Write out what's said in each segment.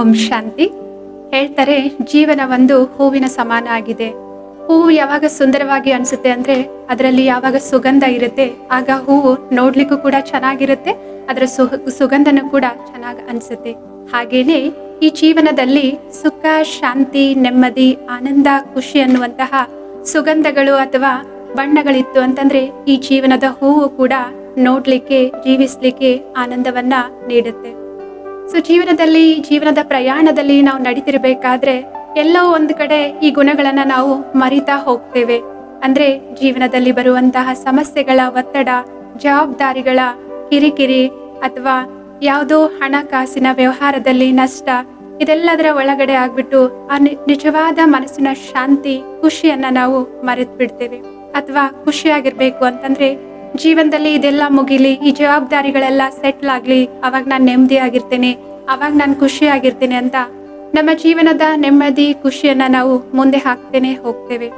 ಓಂ ಶಾಂತಿ. ಹೇಳ್ತಾರೆ, ಜೀವನ ಒಂದು ಹೂವಿನ ಸಮಾನ ಆಗಿದೆ. ಹೂವು ಯಾವಾಗ ಸುಂದರವಾಗಿ ಅನಿಸುತ್ತೆ ಅಂದ್ರೆ ಅದರಲ್ಲಿ ಯಾವಾಗ ಸುಗಂಧ ಇರುತ್ತೆ, ಆಗ ಹೂವು ನೋಡ್ಲಿಕ್ಕೂ ಕೂಡ ಚೆನ್ನಾಗಿರುತ್ತೆ, ಅದರ ಸುಗಂಧನೂ ಕೂಡ ಚೆನ್ನಾಗಿ ಅನಿಸುತ್ತೆ. ಹಾಗೇನೆ ಈ ಜೀವನದಲ್ಲಿ ಸುಖ, ಶಾಂತಿ, ನೆಮ್ಮದಿ, ಆನಂದ, ಖುಷಿ ಅನ್ನುವಂತಹ ಸುಗಂಧಗಳು ಅಥವಾ ಬಣ್ಣಗಳಿತ್ತು ಅಂತಂದ್ರೆ ಈ ಜೀವನದ ಹೂವು ಕೂಡ ನೋಡ್ಲಿಕ್ಕೆ, ಜೀವಿಸ್ಲಿಕ್ಕೆ ಆನಂದವನ್ನ ನೀಡುತ್ತೆ. ಸೊ ಜೀವನದಲ್ಲಿ, ಜೀವನದ ಪ್ರಯಾಣದಲ್ಲಿ ನಾವು ನಡೀತಿರ್ಬೇಕಾದ್ರೆ ಎಲ್ಲೋ ಒಂದು ಕಡೆ ಈ ಗುಣಗಳನ್ನ ನಾವು ಮರಿತಾ ಹೋಗ್ತೇವೆ. ಅಂದ್ರೆ ಜೀವನದಲ್ಲಿ ಬರುವಂತಹ ಸಮಸ್ಯೆಗಳ ಒತ್ತಡ, ಜವಾಬ್ದಾರಿಗಳ ಕಿರಿಕಿರಿ ಅಥವಾ ಯಾವುದೋ ಹಣಕಾಸಿನ ವ್ಯವಹಾರದಲ್ಲಿ ನಷ್ಟ, ಇದೆಲ್ಲದರ ಒಳಗಡೆ ಆಗ್ಬಿಟ್ಟು ಆ ನಿಜವಾದ ಮನಸ್ಸಿನ ಶಾಂತಿ, ಖುಷಿಯನ್ನ ನಾವು ಮರೆತು ಬಿಡ್ತೇವೆ ಅಥವಾ ಖುಷಿಯಾಗಿರ್ಬೇಕು ಅಂತಂದ್ರೆ ಜೀವನದಲ್ಲಿ ಇದೆಲ್ಲ ಮುಗಿಲಿ, ಈ ಜವಾಬ್ದಾರಿಗಳೆಲ್ಲ ಸೆಟ್ಲ್ ಆಗ್ಲಿ, ಅವಾಗ ನಾನು ನೆಮ್ಮದಿಯಾಗಿರ್ತೇನೆ ಅವಾಗ ನಾನು ಖುಷಿಯಾಗಿರ್ತೇನೆ ಅಂತ ನಮ್ಮ ಜೀವನದ ನೆಮ್ಮದಿ, ಖುಷಿಯನ್ನ ನಾವು ಮುಂದೆ ಹಾಕ್ತೇನೆ ಹೋಗ್ತೇವೆ.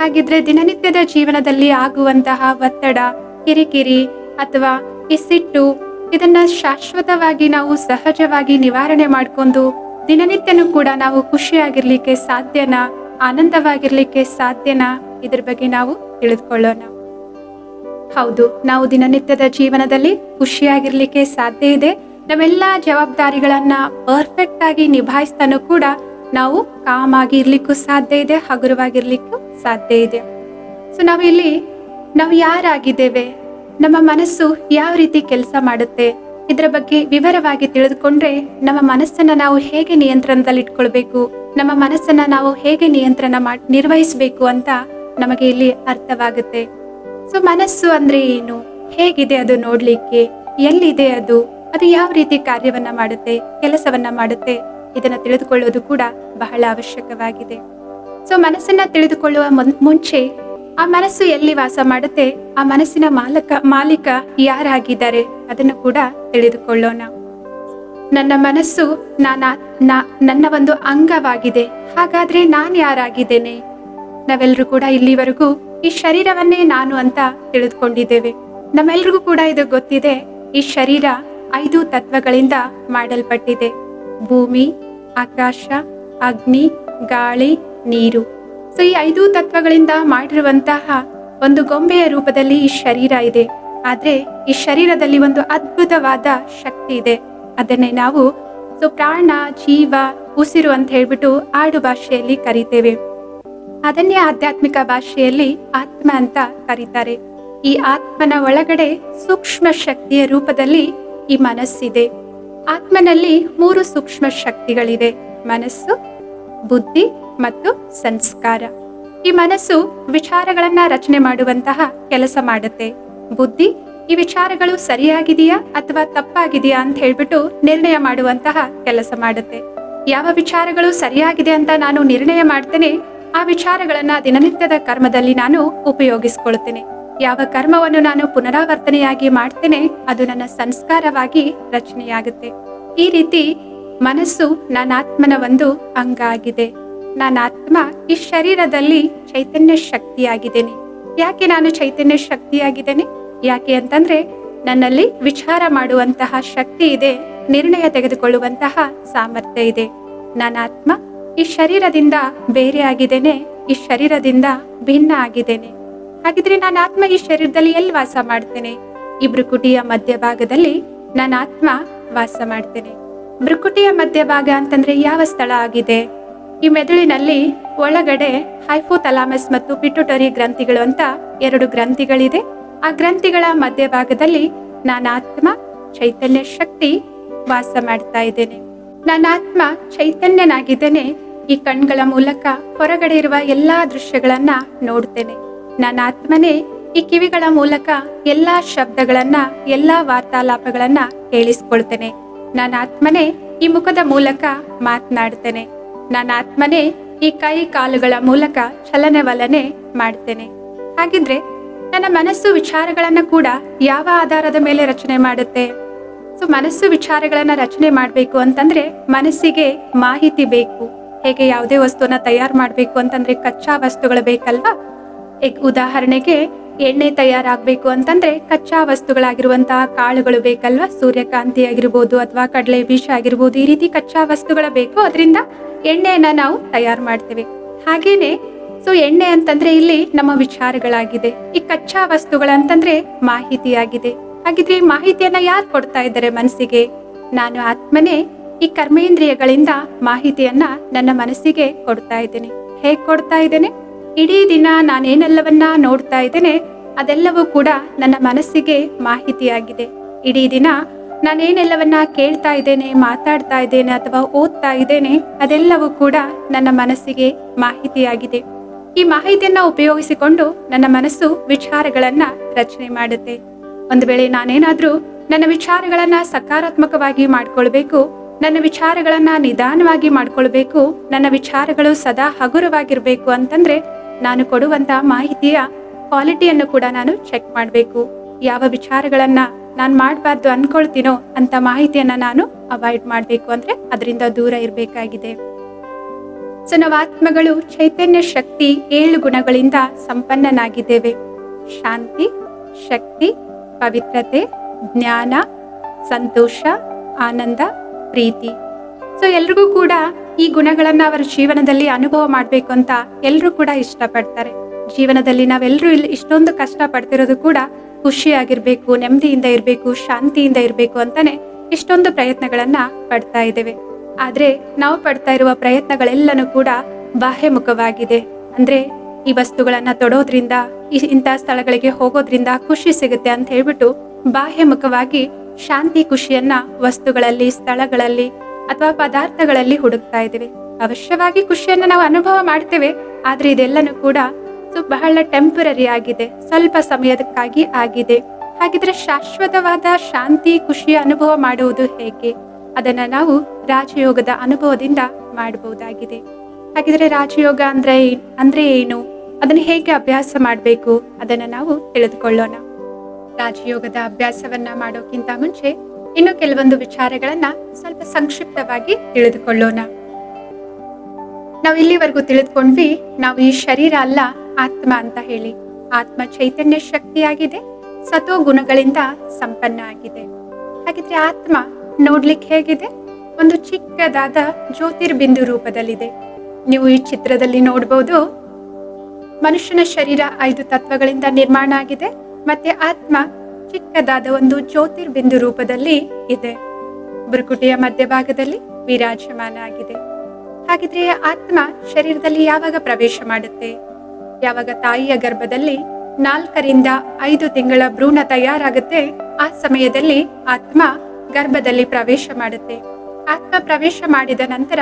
ಹಾಗಿದ್ರೆ ದಿನನಿತ್ಯದ ಜೀವನದಲ್ಲಿ ಆಗುವಂತಹ ಒತ್ತಡ, ಕಿರಿಕಿರಿ ಅಥವಾ ಈ ಸಿಟ್ಟು, ಇದನ್ನ ಶಾಶ್ವತವಾಗಿ ನಾವು ಸಹಜವಾಗಿ ನಿವಾರಣೆ ಮಾಡ್ಕೊಂಡು ದಿನನಿತ್ಯನೂ ಕೂಡ ನಾವು ಖುಷಿಯಾಗಿರ್ಲಿಕ್ಕೆ ಸಾಧ್ಯನಾ, ಆನಂದವಾಗಿರ್ಲಿಕ್ಕೆ ಸಾಧ್ಯನಾ, ಇದ್ರ ಬಗ್ಗೆ ನಾವು ತಿಳಿದುಕೊಳ್ಳೋಣ. ಹೌದು, ನಾವು ದಿನನಿತ್ಯದ ಜೀವನದಲ್ಲಿ ಖುಷಿಯಾಗಿರ್ಲಿಕ್ಕೆ ಸಾಧ್ಯ ಇದೆ. ನಮ್ಮೆಲ್ಲ ಜವಾಬ್ದಾರಿಗಳನ್ನ ಪರ್ಫೆಕ್ಟ್ ಆಗಿ ನಿಭಾಯಿಸ್ತಾನೂ ಕೂಡ ನಾವು ಕಾಮ್ ಆಗಿ ಇರ್ಲಿಕ್ಕೂ ಸಾಧ್ಯ ಇದೆ, ಹಗುರವಾಗಿರ್ಲಿಕ್ಕೂ ಸಾಧ್ಯ ಇದೆ. ಸೊ ನಾವಿಲ್ಲಿ ನಾವು ಯಾರಾಗಿದ್ದೇವೆ? ನಮ್ಮ ಮನಸ್ಸು ಯಾವ ರೀತಿ ಕೆಲಸ ಮಾಡುತ್ತೆ? ಇದರ ಬಗ್ಗೆ ವಿವರವಾಗಿ ತಿಳಿದುಕೊಂಡ್ರೆ ನಮ್ಮ ಮನಸ್ಸನ್ನ ನಾವು ಹೇಗೆ ನಿಯಂತ್ರಣದಲ್ಲಿ ಇಟ್ಕೊಳ್ಬೇಕು? ನಮ್ಮ ಮನಸ್ಸನ್ನ ನಾವು ಹೇಗೆ ನಿಯಂತ್ರಣ ನಿರ್ವಹಿಸಬೇಕು ಅಂತ ನಮಗೆ ಇಲ್ಲಿ ಅರ್ಥವಾಗುತ್ತೆ. ಸೊ ಮನಸ್ಸು ಅಂದ್ರೆ ಏನು? ಹೇಗಿದೆ ಅದು ನೋಡ್ಲಿಕ್ಕೆ? ಎಲ್ಲಿದೆ ಅದು? ಅದು ಯಾವ ರೀತಿ ಕಾರ್ಯವನ್ನ ಮಾಡುತ್ತೆ, ಕೆಲಸವನ್ನ ಮಾಡುತ್ತೆ? ಇದನ್ನ ತಿಳಿದುಕೊಳ್ಳೋದು ಕೂಡ ಬಹಳ ಅವಶ್ಯಕವಾಗಿದೆ. ಸೊ ಮನಸ್ಸನ್ನ ತಿಳಿದುಕೊಳ್ಳುವ ಮುಂಚೆ ಆ ಮನಸ್ಸು ಎಲ್ಲಿ ವಾಸ ಮಾಡುತ್ತೆ, ಆ ಮನಸ್ಸಿನ ಮಾಲಕ, ಮಾಲೀಕ ಯಾರಾಗಿದ್ದಾರೆ ಅದನ್ನು ಕೂಡ ತಿಳಿದುಕೊಳ್ಳೋಣ. ನನ್ನ ಮನಸ್ಸು ನಾನಾ ನನ್ನ ಒಂದು ಅಂಗವಾಗಿದೆ. ಹಾಗಾದ್ರೆ ನಾನು ಯಾರಾಗಿದ್ದೇನೆ? ನಾವೆಲ್ಲರೂ ಕೂಡ ಇಲ್ಲಿವರೆಗೂ ಈ ಶರೀರವನ್ನೇ ನಾನು ಅಂತ ತಿಳಿದುಕೊಂಡಿದ್ದೇವೆ. ನಮ್ಮೆಲ್ರಿಗೂ ಕೂಡ ಇದು ಗೊತ್ತಿದೆ, ಈ ಶರೀರ ಐದು ತತ್ವಗಳಿಂದ ಮಾಡಲ್ಪಟ್ಟಿದೆ. ಭೂಮಿ, ಆಕಾಶ, ಅಗ್ನಿ, ಗಾಳಿ, ನೀರು. ಸೊ, ಈ ಐದು ತತ್ವಗಳಿಂದ ಮಾಡಿರುವಂತಹ ಒಂದು ಗೊಂಬೆಯ ರೂಪದಲ್ಲಿ ಈ ಶರೀರ ಇದೆ. ಆದ್ರೆ, ಈ ಶರೀರದಲ್ಲಿ ಒಂದು ಅದ್ಭುತವಾದ ಶಕ್ತಿ ಇದೆ. ಅದನ್ನೇ ನಾವು, ಸೊ, ಪ್ರಾಣ, ಜೀವ, ಉಸಿರು ಅಂತ ಹೇಳ್ಬಿಟ್ಟು ಆಡು ಭಾಷೆಯಲ್ಲಿ ಕರಿತೇವೆ. ಅದನ್ನೇ ಆಧ್ಯಾತ್ಮಿಕ ಭಾಷೆಯಲ್ಲಿ ಆತ್ಮ ಅಂತ ಕರೀತಾರೆ. ಈ ಆತ್ಮನ ಒಳಗಡೆ ಸೂಕ್ಷ್ಮ ಶಕ್ತಿಯ ರೂಪದಲ್ಲಿ ಈ ಮನಸ್ಸಿದೆ. ಆತ್ಮನಲ್ಲಿ ಮೂರು ಸೂಕ್ಷ್ಮ ಶಕ್ತಿಗಳಿವೆ ಮನಸ್ಸು, ಬುದ್ಧಿ ಮತ್ತು ಸಂಸ್ಕಾರ. ಈ ಮನಸ್ಸು ವಿಚಾರಗಳನ್ನ ರಚನೆ ಮಾಡುವಂತಹ ಕೆಲಸ ಮಾಡುತ್ತೆ. ಬುದ್ಧಿ, ಈ ವಿಚಾರಗಳು ಸರಿಯಾಗಿದೆಯಾ ಅಥವಾ ತಪ್ಪಾಗಿದೆಯಾ ಅಂತ ಹೇಳ್ಬಿಟ್ಟು ನಿರ್ಣಯ ಮಾಡುವಂತಹ ಕೆಲಸ ಮಾಡುತ್ತೆ. ಯಾವ ವಿಚಾರಗಳು ಸರಿಯಾಗಿದೆ ಅಂತ ನಾನು ನಿರ್ಣಯ ಮಾಡ್ತೇನೆ ಆ ವಿಚಾರಗಳನ್ನ ದಿನನಿತ್ಯದ ಕರ್ಮದಲ್ಲಿ ನಾನು ಉಪಯೋಗಿಸ್ಕೊಳ್ತೇನೆ. ಯಾವ ಕರ್ಮವನ್ನು ನಾನು ಪುನರಾವರ್ತನೆಯಾಗಿ ಮಾಡ್ತೇನೆ, ಅದು ನನ್ನ ಸಂಸ್ಕಾರವಾಗಿ ರಚನೆಯಾಗುತ್ತೆ. ಈ ರೀತಿ ಮನಸ್ಸು ನನ್ನ ಆತ್ಮನ ಒಂದು ಅಂಗ ಆಗಿದೆ ನನ್ನ ಆತ್ಮ ಈ ಶರೀರದಲ್ಲಿ ಚೈತನ್ಯ ಶಕ್ತಿಯಾಗಿದ್ದೇನೆ. ಯಾಕೆ ನಾನು ಚೈತನ್ಯ ಶಕ್ತಿಯಾಗಿದ್ದೇನೆ? ಯಾಕೆ ಅಂತಂದ್ರೆ ನನ್ನಲ್ಲಿ ವಿಚಾರ ಮಾಡುವಂತಹ ಶಕ್ತಿ ಇದೆ, ನಿರ್ಣಯ ತೆಗೆದುಕೊಳ್ಳುವಂತಹ ಸಾಮರ್ಥ್ಯ ಇದೆ. ನನ್ನ ಆತ್ಮ ಈ ಶರೀರದಿಂದ ಬೇರೆ ಆಗಿದ್ದೇನೆ, ಈ ಶರೀರದಿಂದ ಭಿನ್ನ ಆಗಿದ್ದೇನೆ. ಹಾಗಿದ್ರೆ ನಾನು ಆತ್ಮ ಈ ಶರೀರದಲ್ಲಿ ಎಲ್ಲಿ ವಾಸ ಮಾಡ್ತೇನೆ? ಈ ಭ್ರುಕುಟಿಯ ಮಧ್ಯಭಾಗದಲ್ಲಿ ನಾನು ಆತ್ಮ ವಾಸ ಮಾಡ್ತೇನೆ. ಭ್ರುಕುಟಿಯ ಮಧ್ಯಭಾಗ ಅಂತಂದ್ರೆ ಯಾವ ಸ್ಥಳ ಆಗಿದೆ? ಈ ಮೆದುಳಿನಲ್ಲಿ ಒಳಗಡೆ ಹೈಫೋಥಲಾಮಸ್ ಮತ್ತು ಪಿಟುಟರಿ ಗ್ರಂಥಿಗಳು ಅಂತ ಎರಡು ಗ್ರಂಥಿಗಳಿದೆ. ಆ ಗ್ರಂಥಿಗಳ ಮಧ್ಯಭಾಗದಲ್ಲಿ ನನ್ನ ಆತ್ಮ ಚೈತನ್ಯ ಶಕ್ತಿ ವಾಸ ಮಾಡ್ತಾ ಇದ್ದೇನೆ. ನನ್ನ ಆತ್ಮ ಚೈತನ್ಯನಾಗಿದ್ದೇನೆ ಈ ಕಣ್ಗಳ ಮೂಲಕ ಹೊರಗಡೆ ಇರುವ ಎಲ್ಲಾ ದೃಶ್ಯಗಳನ್ನ ನೋಡ್ತೇನೆ. ನನ್ನ ಆತ್ಮನೇ ಈ ಕಿವಿಗಳ ಮೂಲಕ ಎಲ್ಲಾ ಶಬ್ದಗಳನ್ನ, ಎಲ್ಲಾ ವಾರ್ತಾಲಾಪಗಳನ್ನ ಕೇಳಿಸ್ಕೊಳ್ತೇನೆ. ನನ್ನ ಆತ್ಮನೇ ಈ ಮುಖದ ಮೂಲಕ ಮಾತನಾಡ್ತೇನೆ. ನನ್ನ ಆತ್ಮನೇ ಈ ಕೈ ಕಾಲುಗಳ ಮೂಲಕ ಚಲನವಲನೆ ಮಾಡ್ತೇನೆ. ಹಾಗಿದ್ರೆ ನನ್ನ ಮನಸ್ಸು ವಿಚಾರಗಳನ್ನ ಕೂಡ ಯಾವ ಆಧಾರದ ಮೇಲೆ ರಚನೆ ಮಾಡುತ್ತೆ? ಸೊ, ಮನಸ್ಸು ವಿಚಾರಗಳನ್ನ ರಚನೆ ಮಾಡಬೇಕು ಅಂತಂದ್ರೆ ಮನಸ್ಸಿಗೆ ಮಾಹಿತಿ ಬೇಕು. ಹೇಗೆ ಯಾವುದೇ ವಸ್ತುವನ್ನ ತಯಾರು ಮಾಡಬೇಕು ಅಂತಂದ್ರೆ ಕಚ್ಚಾ ವಸ್ತುಗಳು ಬೇಕಲ್ವಾ? ಉದಾಹರಣೆಗೆ ಎಣ್ಣೆ ತಯಾರಾಗಬೇಕು ಅಂತಂದ್ರೆ ಕಚ್ಚಾ ವಸ್ತುಗಳಾಗಿರುವಂತಹ ಕಾಳುಗಳು ಬೇಕಲ್ವಾ? ಸೂರ್ಯಕಾಂತಿ ಆಗಿರ್ಬೋದು ಅಥವಾ ಕಡಲೆ ಬೀಜ ಆಗಿರ್ಬೋದು ಈ ರೀತಿ ಕಚ್ಚಾ ವಸ್ತುಗಳ ಬೇಕು. ಅದರಿಂದ ಎಣ್ಣೆಯನ್ನ ನಾವು ತಯಾರು ಮಾಡ್ತೇವೆ. ಹಾಗೇನೆ ಸೊ ಎಣ್ಣೆ ಅಂತಂದ್ರೆ ಇಲ್ಲಿ ನಮ್ಮ ವಿಚಾರಗಳಾಗಿದೆ. ಈ ಕಚ್ಚಾ ವಸ್ತುಗಳಂತಂದ್ರೆ ಮಾಹಿತಿಯಾಗಿದೆ. ಹಾಗಿದ್ರೆ ಈ ಮಾಹಿತಿಯನ್ನ ಯಾರು ಕೊಡ್ತಾ ಇದ್ದಾರೆ ಮನಸ್ಸಿಗೆ? ನಾನು ಆತ್ಮನೇ. ಈ ಕರ್ಮೇಂದ್ರಿಯಗಳಿಂದ ಮಾಹಿತಿಯನ್ನ ನನ್ನ ಮನಸ್ಸಿಗೆ ಕೊಡ್ತಾ ಇದ್ದೇನೆ. ಹೇಗ್ ಕೊಡ್ತಾ ಇದ್ದೇನೆ? ಇಡೀ ದಿನ ನಾನೇನೆಲ್ಲವನ್ನ ನೋಡ್ತಾ ಇದ್ದೇನೆ, ಅದೆಲ್ಲವೂ ಕೂಡ ನನ್ನ ಮನಸ್ಸಿಗೆ ಮಾಹಿತಿಯಾಗಿದೆ. ಇಡೀ ದಿನ ನಾನೇನೆಲ್ಲವನ್ನ ಕೇಳ್ತಾ ಇದ್ದೇನೆ, ಮಾತಾಡ್ತಾ ಇದ್ದೇನೆ ಅಥವಾ ಓದ್ತಾ ಇದ್ದೇನೆ, ಅದೆಲ್ಲವೂ ಕೂಡ ನನ್ನ ಮನಸ್ಸಿಗೆ ಮಾಹಿತಿಯಾಗಿದೆ. ಈ ಮಾಹಿತಿಯನ್ನ ಉಪಯೋಗಿಸಿಕೊಂಡು ನನ್ನ ಮನಸ್ಸು ವಿಚಾರಗಳನ್ನ ರಚನೆ ಮಾಡುತ್ತೆ. ಒಂದು ವೇಳೆ ನಾನೇನಾದ್ರೂ ನನ್ನ ವಿಚಾರಗಳನ್ನ ಸಕಾರಾತ್ಮಕವಾಗಿ ಮಾಡ್ಕೊಳ್ಬೇಕು ನನ್ನ ವಿಚಾರಗಳನ್ನ ನಿಧಾನವಾಗಿ ಮಾಡ್ಕೊಳ್ಬೇಕು, ನನ್ನ ವಿಚಾರಗಳು ಸದಾ ಹಗುರವಾಗಿರ್ಬೇಕು ಅಂತಂದ್ರೆ ನಾನು ಕೊಡುವಂತ ಮಾಹಿತಿಯ ಕ್ವಾಲಿಟಿಯನ್ನು ಕೂಡ ನಾನು ಚೆಕ್ ಮಾಡಬೇಕು. ಯಾವ ವಿಚಾರಗಳನ್ನ ನಾನು ಮಾಡಬಾರ್ದು ಅನ್ಕೊಳ್ತೀನೋ ಅಂತ ಮಾಹಿತಿಯನ್ನ ನಾನು ಅವಾಯ್ಡ್ ಮಾಡಬೇಕು ಅಂದ್ರೆ ಅದರಿಂದ ದೂರ ಇರಬೇಕಾಗಿದೆ. ಸೊ ಚೈತನ್ಯ ಶಕ್ತಿ ಏಳು ಗುಣಗಳಿಂದ ಸಂಪನ್ನನಾಗಿದ್ದೇವೆ. ಶಾಂತಿ, ಶಕ್ತಿ, ಪವಿತ್ರತೆ, ಜ್ಞಾನ, ಸಂತೋಷ, ಆನಂದ ಪ್ರೀತಿ. ಸೊ ಎಲ್ರಿಗೂ ಕೂಡ ಈ ಗುಣಗಳನ್ನ ಅವರ ಜೀವನದಲ್ಲಿ ಅನುಭವ ಮಾಡಬೇಕು ಅಂತ ಎಲ್ಲರೂ ಕೂಡ ಇಷ್ಟಪಡ್ತಾರೆ. ಜೀವನದಲ್ಲಿ ನಾವೆಲ್ಲರೂ ಇಲ್ಲಿ ಇಷ್ಟೊಂದು ಕಷ್ಟ ಪಡ್ತಿರೋದು ಕೂಡ ಖುಷಿಯಾಗಿರ್ಬೇಕು, ನೆಮ್ಮದಿಯಿಂದ ಇರಬೇಕು, ಶಾಂತಿಯಿಂದ ಇರಬೇಕು ಅಂತಾನೆ ಇಷ್ಟೊಂದು ಪ್ರಯತ್ನಗಳನ್ನ ಪಡ್ತಾ ಇದ್ದೇವೆ. ಆದ್ರೆ ನಾವು ಪಡ್ತಾ ಇರುವ ಪ್ರಯತ್ನಗಳೆಲ್ಲನೂ ಕೂಡ ಬಾಹ್ಯಮುಖವಾಗಿದೆ. ಅಂದ್ರೆ ಈ ವಸ್ತುಗಳನ್ನ ತೊಡೋದ್ರಿಂದ ಇಂತಹ ಸ್ಥಳಗಳಿಗೆ ಹೋಗೋದ್ರಿಂದ ಖುಷಿ ಸಿಗುತ್ತೆ ಅಂತ ಹೇಳ್ಬಿಟ್ಟು ಬಾಹ್ಯಮುಖವಾಗಿ ಶಾಂತಿ ಖುಷಿಯನ್ನ ವಸ್ತುಗಳಲ್ಲಿ, ಸ್ಥಳಗಳಲ್ಲಿ ಅಥವಾ ಪದಾರ್ಥಗಳಲ್ಲಿ ಹುಡುಕ್ತಾ ಇದ್ದೇವೆ. ಅವಶ್ಯವಾಗಿ ಖುಷಿಯನ್ನ ನಾವು ಅನುಭವ ಮಾಡ್ತೇವೆ, ಆದ್ರೆ ಇದೆಲ್ಲನೂ ಕೂಡ ಬಹಳ ಟೆಂಪರರಿ ಆಗಿದೆ, ಸ್ವಲ್ಪ ಸಮಯದಕ್ಕಾಗಿ ಆಗಿದೆ. ಹಾಗಿದ್ರೆ ಶಾಶ್ವತವಾದ ಶಾಂತಿ, ಖುಷಿಯ ಅನುಭವ ಮಾಡುವುದು ಹೇಗೆ? ಅದನ್ನ ನಾವು ರಾಜಯೋಗದ ಅನುಭವದಿಂದ ಮಾಡಬಹುದಾಗಿದೆ ಹಾಗಿದ್ರೆ ರಾಜಯೋಗ ಅಂದ್ರೆ ಅಂದ್ರೆ ಏನು? ಅದನ್ನ ಹೇಗೆ ಅಭ್ಯಾಸ ಮಾಡಬೇಕು? ಅದನ್ನ ನಾವು ತಿಳಿದುಕೊಳ್ಳೋಣ. ರಾಜಯೋಗದ ಅಭ್ಯಾಸವನ್ನ ಮಾಡೋಕ್ಕಿಂತ ಮುಂಚೆ ಇನ್ನು ಕೆಲವೊಂದು ವಿಚಾರಗಳನ್ನ ಸ್ವಲ್ಪ ಸಂಕ್ಷಿಪ್ತವಾಗಿ ತಿಳಿದುಕೊಳ್ಳೋಣ. ನಾವು ಇಲ್ಲಿವರೆಗೂ ತಿಳಿದುಕೊಂಡ್ವಿ, ನಾವು ಈ ಶರೀರ ಅಲ್ಲ ಆತ್ಮ ಅಂತ ಹೇಳಿ. ಆತ್ಮ ಚೈತನ್ಯ ಶಕ್ತಿಯಾಗಿದೆ ಸತೋ ಗುಣಗಳಿಂದ ಸಂಪನ್ನ ಆಗಿದೆ. ಹಾಗಿದ್ರೆ ಆತ್ಮ ನೋಡ್ಲಿಕ್ಕೆ ಹೇಗಿದೆ? ಒಂದು ಚಿಕ್ಕದಾದ ಜ್ಯೋತಿರ್ಬಿಂದು ರೂಪದಲ್ಲಿದೆ. ನೀವು ಈ ಚಿತ್ರದಲ್ಲಿ ನೋಡ್ಬೋದು, ಮನುಷ್ಯನ ಶರೀರ ಐದು ತತ್ವಗಳಿಂದ ನಿರ್ಮಾಣ ಆಗಿದೆ. ಮತ್ತೆ ಆತ್ಮ ಚಿಕ್ಕದಾದ ಒಂದು ಜ್ಯೋತಿರ್ಬಿಂದು ರೂಪದಲ್ಲಿ ಇದೆ. ಬುರುಕುಟಿಯ ಮಧ್ಯಭಾಗದಲ್ಲಿ ವಿರಾಜಮಾನ ಆಗಿದೆ ಹಾಗಿದ್ರೆ ಆತ್ಮ ಶರೀರದಲ್ಲಿ ಯಾವಾಗ ಪ್ರವೇಶ ಮಾಡುತ್ತೆ? ಯಾವಾಗ ತಾಯಿಯ ಗರ್ಭದಲ್ಲಿ ನಾಲ್ಕರಿಂದ ಐದು ತಿಂಗಳ ಭ್ರೂಣ ತಯಾರಾಗುತ್ತೆ, ಆ ಸಮಯದಲ್ಲಿ ಆತ್ಮ ಗರ್ಭದಲ್ಲಿ ಪ್ರವೇಶ ಮಾಡುತ್ತೆ. ಆತ್ಮ ಪ್ರವೇಶ ಮಾಡಿದ ನಂತರ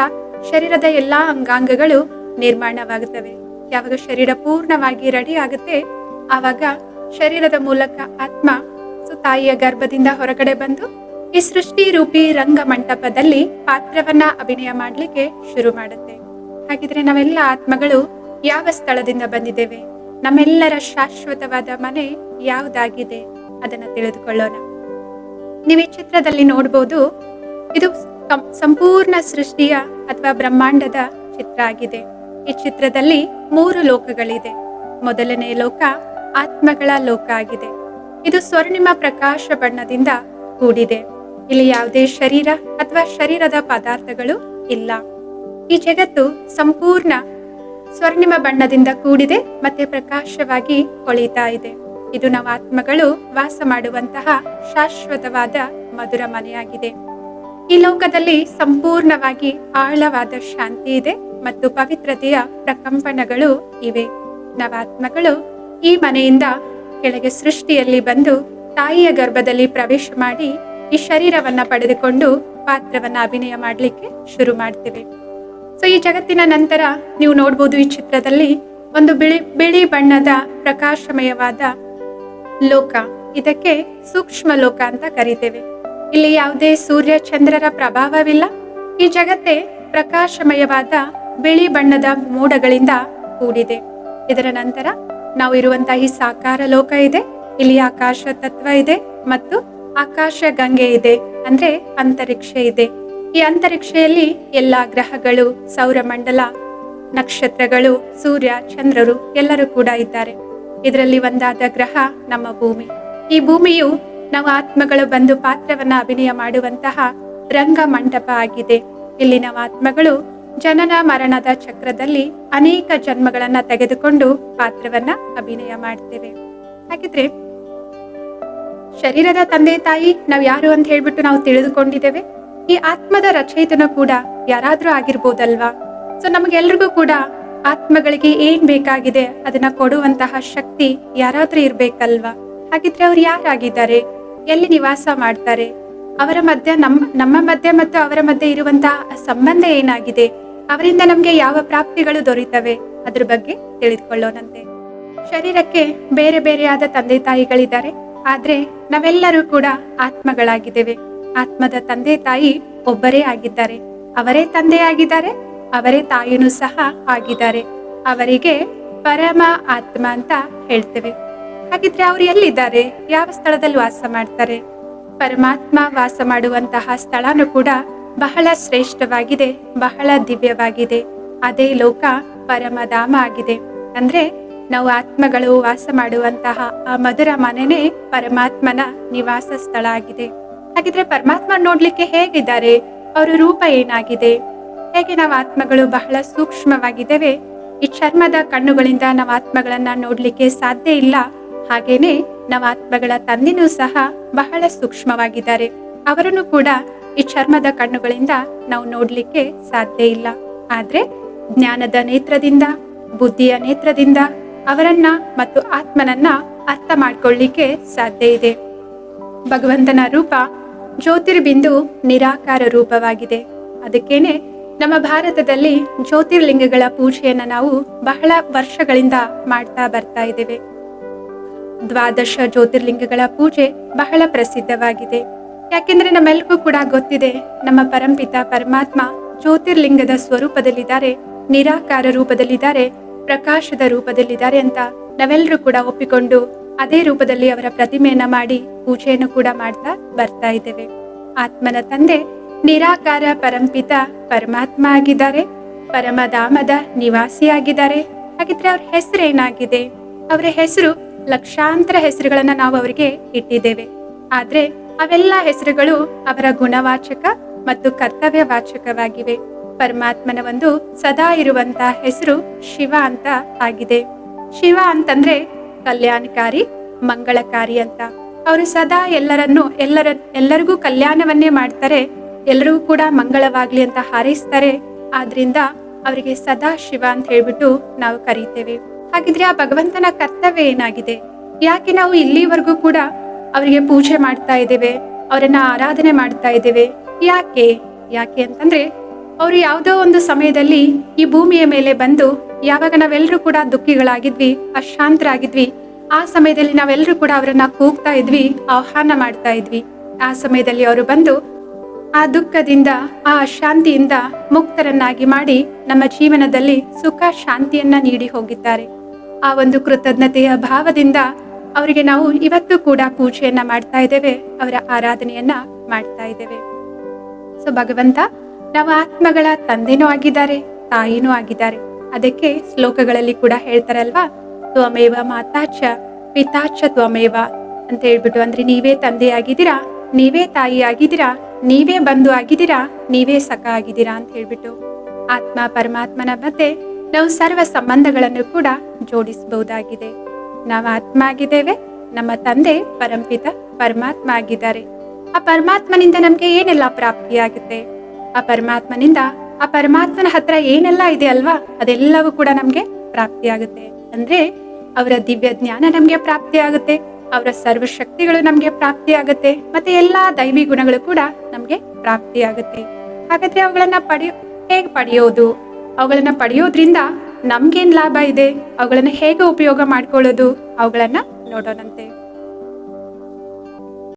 ಶರೀರದ ಎಲ್ಲಾ ಅಂಗಾಂಗಗಳು ನಿರ್ಮಾಣವಾಗುತ್ತವೆ. ಯಾವಾಗ ಶರೀರ ಪೂರ್ಣವಾಗಿ ರೆಡಿ ಆಗುತ್ತೆ, ಆವಾಗ ಶರೀರದ ಮೂಲಕ ಆತ್ಮ ಸೊ ತಾಯಿಯ ಗರ್ಭದಿಂದ ಹೊರಗಡೆ ಬಂದು ಈ ಸೃಷ್ಟಿ ರೂಪಿ ರಂಗ ಮಂಟಪದಲ್ಲಿ ಪಾತ್ರವನ್ನ ಅಭಿನಯ ಮಾಡಲಿಕ್ಕೆ ಶುರು ಮಾಡುತ್ತೆ. ಹಾಗಿದ್ರೆ ನಾವೆಲ್ಲ ಆತ್ಮಗಳು ಯಾವ ಸ್ಥಳದಿಂದ ಬಂದಿದ್ದೇವೆ? ನಮ್ಮೆಲ್ಲರ ಶಾಶ್ವತವಾದ ಮನೆ ಯಾವುದಾಗಿದೆ? ಅದನ್ನ ತಿಳಿದುಕೊಳ್ಳೋಣ. ನೀವು ಈ ಚಿತ್ರದಲ್ಲಿ ನೋಡಬಹುದು ಇದು ಸಂಪೂರ್ಣ ಸೃಷ್ಟಿಯ ಅಥವಾ ಬ್ರಹ್ಮಾಂಡದ ಚಿತ್ರ ಆಗಿದೆ. ಈ ಚಿತ್ರದಲ್ಲಿ ಮೂರು ಲೋಕಗಳಿದೆ. ಮೊದಲನೇ ಲೋಕ ಆತ್ಮಗಳ ಲೋಕ ಆಗಿದೆ. ಇದು ಸ್ವರ್ಣಿಮ ಪ್ರಕಾಶ ಬಣ್ಣದಿಂದ ಕೂಡಿದೆ. ಇಲ್ಲಿ ಯಾವುದೇ ಶರೀರ ಅಥವಾ ಶರೀರದ ಪದಾರ್ಥಗಳು ಇಲ್ಲ. ಈ ಜಗತ್ತು ಸಂಪೂರ್ಣ ಸ್ವರ್ಣಿಮ ಬಣ್ಣದಿಂದ ಕೂಡಿದೆ ಮತ್ತೆ ಪ್ರಕಾಶವಾಗಿ ಹೊಳಿತಾ ಇದೆ. ಇದು ನಾವು ಆತ್ಮಗಳು ವಾಸ ಮಾಡುವಂತಹ ಶಾಶ್ವತವಾದ ಮಧುರ ಮನೆಯಾಗಿದೆ. ಈ ಲೋಕದಲ್ಲಿ ಸಂಪೂರ್ಣವಾಗಿ ಆಳವಾದ ಶಾಂತಿ ಇದೆ ಮತ್ತು ಪವಿತ್ರತೆಯ ಪ್ರಕಂಪನಗಳು ಇವೆ. ನವಾತ್ಮಗಳು ಈ ಮನೆಯಿಂದ ಕೆಳಗೆ ಸೃಷ್ಟಿಯಲ್ಲಿ ಬಂದು ತಾಯಿಯ ಗರ್ಭದಲ್ಲಿ ಪ್ರವೇಶ ಮಾಡಿ ಈ ಶರೀರವನ್ನ ಪಡೆದುಕೊಂಡು ಪಾತ್ರವನ್ನ ಅಭಿನಯ ಮಾಡಲಿಕ್ಕೆ ಶುರು ಮಾಡ್ತೇವೆ. ಸೊ ಈ ಜಗತ್ತಿನ ನಂತರ ನೀವು ನೋಡ್ಬೋದು ಈ ಚಿತ್ರದಲ್ಲಿ ಒಂದು ಬಿಳಿ ಬಿಳಿ ಬಣ್ಣದ ಪ್ರಕಾಶಮಯವಾದ ಲೋಕ. ಇದಕ್ಕೆ ಸೂಕ್ಷ್ಮ ಲೋಕ ಅಂತ ಕರಿತೇವೆ. ಇಲ್ಲಿ ಯಾವುದೇ ಸೂರ್ಯ, ಚಂದ್ರರ ಪ್ರಭಾವವಿಲ್ಲ. ಈ ಜಗತ್ತೇ ಪ್ರಕಾಶಮಯವಾದ ಬಿಳಿ ಬಣ್ಣದ ಮೋಡಗಳಿಂದ ಕೂಡಿದೆ. ಇದರ ನಂತರ ನಾವು ಇರುವಂತಹ ಈ ಸಾಕಾರ ಲೋಕ ಇದೆ, ಇಲ್ಲಿ ಆಕಾಶ ತತ್ವ ಇದೆ ಮತ್ತು ಆಕಾಶ ಗಂಗೆ ಇದೆ, ಅಂದ್ರೆ ಅಂತರಿಕ್ಷ ಇದೆ. ಈ ಅಂತರಿಕ್ಷೆಯಲ್ಲಿ ಎಲ್ಲಾ ಗ್ರಹಗಳು, ಸೌರಮಂಡಲ, ನಕ್ಷತ್ರಗಳು, ಸೂರ್ಯ, ಚಂದ್ರರು ಎಲ್ಲರೂ ಕೂಡ ಇದ್ದಾರೆ. ಇದರಲ್ಲಿ ಒಂದಾದ ಗ್ರಹ ನಮ್ಮ ಭೂಮಿ. ಈ ಭೂಮಿಯು ನಾವು ಆತ್ಮಗಳು ಬಂದು ಪಾತ್ರವನ್ನ ಅಭಿನಯ ಮಾಡುವಂತಹ ರಂಗ ಮಂಟಪ ಆಗಿದೆ. ಇಲ್ಲಿ ನಾವು ಆತ್ಮಗಳು ಜನನ ಮರಣದ ಚಕ್ರದಲ್ಲಿ ಅನೇಕ ಜನ್ಮಗಳನ್ನ ತೆಗೆದುಕೊಂಡು ಪಾತ್ರವನ್ನ ಅಭಿನಯ ಮಾಡ್ತೇವೆ. ಹಾಗಿದ್ರೆ ಶರೀರದ ತಂದೆ ತಾಯಿ ನಾವ್ ಯಾರು ಅಂತ ಹೇಳ್ಬಿಟ್ಟು ನಾವು ತಿಳಿದುಕೊಂಡಿದ್ದೇವೆ. ಈ ಆತ್ಮದ ರಚಯಿತನ ಕೂಡ ಯಾರಾದ್ರೂ ಆಗಿರ್ಬೋದಲ್ವಾ? ಸೊ ನಮಗೆಲ್ರಿಗೂ ಕೂಡ ಆತ್ಮಗಳಿಗೆ ಏನ್ ಬೇಕಾಗಿದೆ ಅದನ್ನ ಕೊಡುವಂತಹ ಶಕ್ತಿ ಯಾರಾದ್ರೂ ಇರ್ಬೇಕಲ್ವಾ? ಹಾಗಿದ್ರೆ ಅವ್ರು ಯಾರಾಗಿದ್ದಾರೆ? ಎಲ್ಲಿ ನಿವಾಸ ಮಾಡ್ತಾರೆ? ಅವರ ಮಧ್ಯೆ ನಮ್ಮ ನಮ್ಮ ಮಧ್ಯೆ ಮತ್ತು ಅವರ ಮಧ್ಯೆ ಇರುವಂತಹ ಸಂಬಂಧ ಏನಾಗಿದೆ? ಅವರಿಂದ ನಮ್ಗೆ ಯಾವ ಪ್ರಾಪ್ತಿಗಳು ದೊರೀತವೆ ಅದ್ರ ಬಗ್ಗೆ ತಿಳಿದುಕೊಳ್ಳೋಣಂತೆ. ಶರೀರಕ್ಕೆ ಬೇರೆ ಬೇರೆಯಾದ ತಂದೆ ತಾಯಿಗಳಿದ್ದಾರೆ. ಆದ್ರೆ ನಾವೆಲ್ಲರೂ ಕೂಡ ಆತ್ಮಗಳಾಗಿದ್ದೇವೆ. ಆತ್ಮದ ತಂದೆ ತಾಯಿ ಒಬ್ಬರೇ ಆಗಿದ್ದಾರೆ. ಅವರೇ ತಂದೆಯಾಗಿದ್ದಾರೆ ಅವರೇ ತಾಯಿನೂ ಸಹ ಆಗಿದ್ದಾರೆ. ಅವರಿಗೆ ಪರಮ ಆತ್ಮ ಅಂತ ಹೇಳ್ತೇವೆ. ಹಾಗಿದ್ರೆ ಅವ್ರು ಎಲ್ಲಿದ್ದಾರೆ? ಯಾವ ಸ್ಥಳದಲ್ಲಿ ವಾಸ ಮಾಡ್ತಾರೆ? ಪರಮಾತ್ಮ ವಾಸ ಮಾಡುವಂತಹ ಸ್ಥಳನೂ ಕೂಡ ಬಹಳ ಶ್ರೇಷ್ಠವಾಗಿದೆ, ಬಹಳ ದಿವ್ಯವಾಗಿದೆ. ಅದೇ ಲೋಕ ಪರಮಧಾಮ ಆಗಿದೆ. ಅಂದ್ರೆ ನಾವು ಆತ್ಮಗಳು ವಾಸ ಮಾಡುವಂತಹ ಆ ಮಧುರ ಮನೆನೇ ಪರಮಾತ್ಮನ ನಿವಾಸ ಸ್ಥಳ ಆಗಿದೆ. ಹಾಗಿದ್ರೆ ಪರಮಾತ್ಮ ನೋಡ್ಲಿಕ್ಕೆ ಹೇಗಿದ್ದಾರೆ? ಅವರ ರೂಪ ಏನಾಗಿದೆ? ಹೇಗೆ ನಾವು ಆತ್ಮಗಳು ಬಹಳ ಸೂಕ್ಷ್ಮವಾಗಿದ್ದೇವೆ? ಈ ಚರ್ಮದ ಕಣ್ಣುಗಳಿಂದ ನಾವು ಆತ್ಮಗಳನ್ನ ನೋಡ್ಲಿಕ್ಕೆ ಸಾಧ್ಯ ಇಲ್ಲ. ಹಾಗೇನೆ ನಾವು ಆತ್ಮಗಳ ತಂದೆನೂ ಸಹ ಬಹಳ ಸೂಕ್ಷ್ಮವಾಗಿದ್ದಾರೆ. ಅವರನ್ನು ಕೂಡ ಈ ಚರ್ಮದ ಕಣ್ಣುಗಳಿಂದ ನಾವು ನೋಡ್ಲಿಕ್ಕೆ ಸಾಧ್ಯ ಇಲ್ಲ. ಆದರೆ ಜ್ಞಾನದ ನೇತ್ರದಿಂದ, ಬುದ್ಧಿಯ ನೇತ್ರದಿಂದ ಅವರನ್ನ ಮತ್ತು ಆತ್ಮನನ್ನ ಅರ್ಥ ಮಾಡ್ಕೊಳ್ಳಿಕ್ಕೆ ಸಾಧ್ಯ ಇದೆ. ಭಗವಂತನ ರೂಪ ಜ್ಯೋತಿರ್ಬಿಂದು ನಿರಾಕಾರ ರೂಪವಾಗಿದೆ. ಅದಕ್ಕೇನೆ ನಮ್ಮ ಭಾರತದಲ್ಲಿ ಜ್ಯೋತಿರ್ಲಿಂಗಗಳ ಪೂಜೆಯನ್ನ ನಾವು ಬಹಳ ವರ್ಷಗಳಿಂದ ಮಾಡ್ತಾ ಬರ್ತಾ ಇದ್ದೇವೆ. ದ್ವಾದಶ ಜ್ಯೋತಿರ್ಲಿಂಗಗಳ ಪೂಜೆ ಬಹಳ ಪ್ರಸಿದ್ಧವಾಗಿದೆ. ಯಾಕೆಂದ್ರೆ ನಮ್ಮೆಲ್ಲಗೂ ಕೂಡ ಗೊತ್ತಿದೆ, ನಮ್ಮ ಪರಂಪಿತ ಪರಮಾತ್ಮ ಜ್ಯೋತಿರ್ಲಿಂಗದ ಸ್ವರೂಪದಲ್ಲಿದ್ದಾರೆ, ನಿರಾಕಾರ ರೂಪದಲ್ಲಿದ್ದಾರೆ, ಪ್ರಕಾಶದ ರೂಪದಲ್ಲಿದ್ದಾರೆ ಅಂತ ನಾವೆಲ್ಲರೂ ಕೂಡ ಒಪ್ಪಿಕೊಂಡು ಅದೇ ರೂಪದಲ್ಲಿ ಅವರ ಪ್ರತಿಮೆಯನ್ನ ಮಾಡಿ ಪೂಜೆಯನ್ನು ಕೂಡ ಮಾಡ್ತಾ ಬರ್ತಾ ಇದ್ದೇವೆ. ಆತ್ಮನ ತಂದೆ, ನಿರಾಕಾರ ಪರಂಪಿತ ಪರಮಾತ್ಮ ಆಗಿದ್ದಾರೆ, ಪರಮಧಾಮದ ನಿವಾಸಿಯಾಗಿದ್ದಾರೆ ಹಾಗಿದ್ರೆ ಅವ್ರ ಹೆಸರು ಏನಾಗಿದೆ? ಅವರ ಹೆಸರು ಲಕ್ಷಾಂತರ ಹೆಸರುಗಳನ್ನ ನಾವು ಅವರಿಗೆ ಇಟ್ಟಿದ್ದೇವೆ. ಆದ್ರೆ ಅವೆಲ್ಲ ಹೆಸರುಗಳು ಅವರ ಗುಣವಾಚಕ ಮತ್ತು ಕರ್ತವ್ಯ ವಾಚಕವಾಗಿವೆ ಪರಮಾತ್ಮನ ಒಂದು ಸದಾ ಇರುವಂತ ಹೆಸರು ಶಿವ ಅಂತ ಆಗಿದೆ. ಶಿವ ಅಂತಂದ್ರೆ ಕಲ್ಯಾಣಕಾರಿ, ಮಂಗಳಕಾರಿ ಅಂತ. ಅವರು ಸದಾ ಎಲ್ಲರನ್ನು ಎಲ್ಲರ ಎಲ್ಲರಿಗೂ ಕಲ್ಯಾಣವನ್ನೇ ಮಾಡ್ತಾರೆ. ಎಲ್ಲರಿಗೂ ಕೂಡ ಮಂಗಳವಾಗ್ಲಿ ಅಂತ ಹಾರೈಸ್ತಾರೆ. ಆದ್ರಿಂದ ಅವರಿಗೆ ಸದಾ ಶಿವ ಅಂತ ಹೇಳ್ಬಿಟ್ಟು ನಾವು ಕರೀತೇವೆ. ಹಾಗಿದ್ರೆ ಆ ಭಗವಂತನ ಕರ್ತವ್ಯ ಏನಾಗಿದೆ? ಯಾಕೆ ನಾವು ಇಲ್ಲಿವರೆಗೂ ಕೂಡ ಅವರಿಗೆ ಪೂಜೆ ಮಾಡ್ತಾ ಇದ್ದೇವೆ, ಅವರನ್ನ ಆರಾಧನೆ ಮಾಡ್ತಾ ಇದ್ದೇವೆ. ಯಾಕೆ? ಯಾಕೆ ಅಂತಂದ್ರೆ, ಅವರು ಯಾವುದೋ ಒಂದು ಸಮಯದಲ್ಲಿ ಈ ಭೂಮಿಯ ಮೇಲೆ ಬಂದು ಯಾವಾಗ ನಾವೆಲ್ಲರೂ ಕೂಡ ದುಃಖಿಗಳಾಗಿದ್ವಿ, ಅಶಾಂತರಾಗಿದ್ವಿ, ಆ ಸಮಯದಲ್ಲಿ ನಾವೆಲ್ಲರೂ ಕೂಡ ಅವರನ್ನ ಕೂಗ್ತಾ ಇದ್ವಿ, ಆಹ್ವಾನ ಮಾಡ್ತಾ ಇದ್ವಿ. ಆ ಸಮಯದಲ್ಲಿ ಅವರು ಬಂದು ಆ ದುಃಖದಿಂದ, ಆ ಅಶಾಂತಿಯಿಂದ ಮುಕ್ತರನ್ನಾಗಿ ಮಾಡಿ ನಮ್ಮ ಜೀವನದಲ್ಲಿ ಸುಖ, ಶಾಂತಿಯನ್ನ ನೀಡಿ ಹೋಗಿದ್ದಾರೆ. ಆ ಒಂದು ಕೃತಜ್ಞತೆಯ ಭಾವದಿಂದ ಅವರಿಗೆ ನಾವು ಇವತ್ತು ಕೂಡ ಪೂಜೆಯನ್ನ ಮಾಡ್ತಾ ಇದ್ದೇವೆ, ಅವರ ಆರಾಧನೆಯನ್ನ ಮಾಡ್ತಾ ಇದ್ದೇವೆ. ಸೊ ಭಗವಂತ, ನಾವು ಆತ್ಮಗಳ ತಂದೆನೂ ಆಗಿದ್ದಾರೆ, ತಾಯಿನೂ ಆಗಿದ್ದಾರೆ. ಅದಕ್ಕೆ ಶ್ಲೋಕಗಳಲ್ಲಿ ಕೂಡ ಹೇಳ್ತಾರಲ್ವಾ, ತ್ವಮೇವ ಮಾತಾಚ, ಪಿತಾಚ ತ್ವಮೇವ ಅಂತ ಹೇಳ್ಬಿಟ್ಟು, ಅಂದ್ರೆ ನೀವೇ ತಂದೆ ಆಗಿದ್ದೀರಾ, ನೀವೇ ತಾಯಿ ಆಗಿದ್ದೀರಾ, ನೀವೇ ಬಂಧು ಆಗಿದ್ದೀರಾ, ನೀವೇ ಸಖ ಆಗಿದ್ದೀರಾ ಅಂತ ಹೇಳ್ಬಿಟ್ಟು ಆತ್ಮ ಪರಮಾತ್ಮನ ಮತ್ತೆ ನಾವು ಸರ್ವ ಸಂಬಂಧಗಳನ್ನು ಕೂಡ ಜೋಡಿಸಬಹುದಾಗಿದೆ. ನಾವು ಆತ್ಮ ಆಗಿದ್ದೇವೆ ನಮ್ಮ ತಂದೆ ಪರಂಪಿತ ಪರಮಾತ್ಮ ಆಗಿದ್ದಾರೆ ಆ ಪರಮಾತ್ಮನಿಂದ ನಮ್ಗೆ ಏನೆಲ್ಲ ಪ್ರಾಪ್ತಿಯಾಗುತ್ತೆ? ಆ ಪರಮಾತ್ಮನಿಂದ ಆ ಪರಮಾತ್ಮನ ಹತ್ರ ಏನೆಲ್ಲ ಇದೆ ಅಲ್ವಾ? ಅದೆಲ್ಲವೂ ಕೂಡ ನಮ್ಗೆ ಪ್ರಾಪ್ತಿಯಾಗುತ್ತೆ. ಅಂದ್ರೆ ಅವರ ದಿವ್ಯ ಜ್ಞಾನ ನಮ್ಗೆ ಪ್ರಾಪ್ತಿಯಾಗುತ್ತೆ. ಅವರ ಸರ್ವಶಕ್ತಿಗಳು ನಮ್ಗೆ ಪ್ರಾಪ್ತಿಯಾಗುತ್ತೆ. ಮತ್ತೆ ಎಲ್ಲಾ ದೈವಿ ಗುಣಗಳು ಕೂಡ ನಮ್ಗೆ ಪ್ರಾಪ್ತಿಯಾಗುತ್ತೆ. ಹಾಗಾದ್ರೆ ಅವುಗಳನ್ನ ಪಡೆಯೋ, ಹೇಗೆ ಪಡೆಯೋದು? ಅವುಗಳನ್ನ ಪಡೆಯೋದ್ರಿಂದ ನಮ್ಗೇನ್ ಲಾಭ ಇದೆ? ಅವುಗಳನ್ನ ಹೇಗೆ ಉಪಯೋಗ ಮಾಡ್ಕೊಳ್ಳೋದು? ಅವುಗಳನ್ನ ನೋಡೋಣಂತೆ.